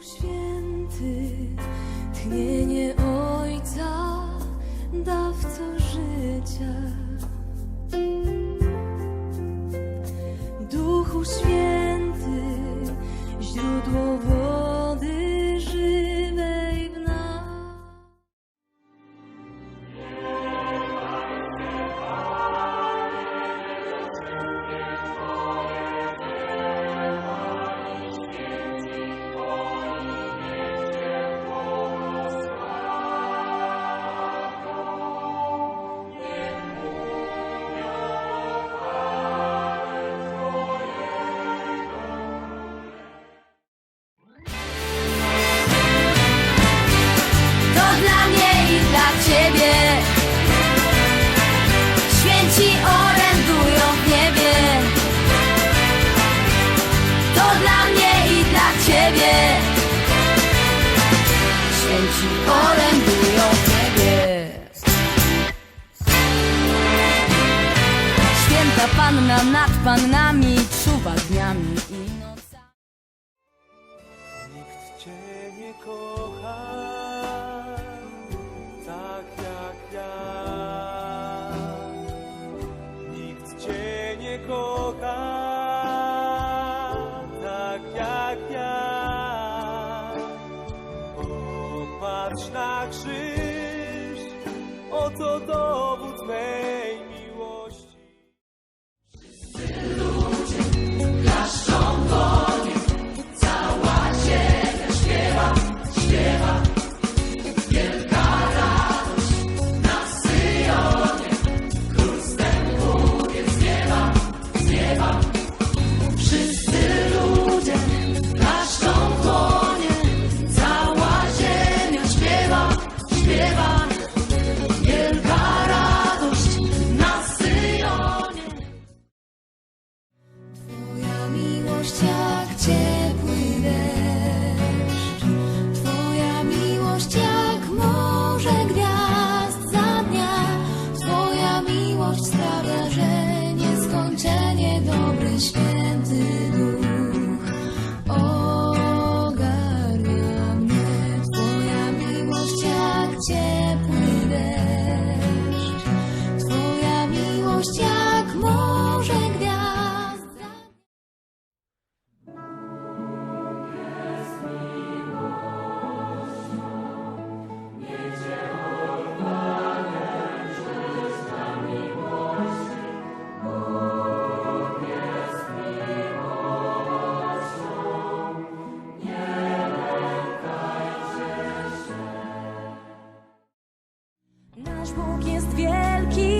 Święty, tchnienie Ojca, dawco życia. Duchu Święty. pająki orędują. Tak Ciebie Święta Panna nad Pannami czuwa dniami i nocami. Nikt cię nie kocha. patrz na krzyż, oto dowód mej. 家 Nasz Bóg jest wielki.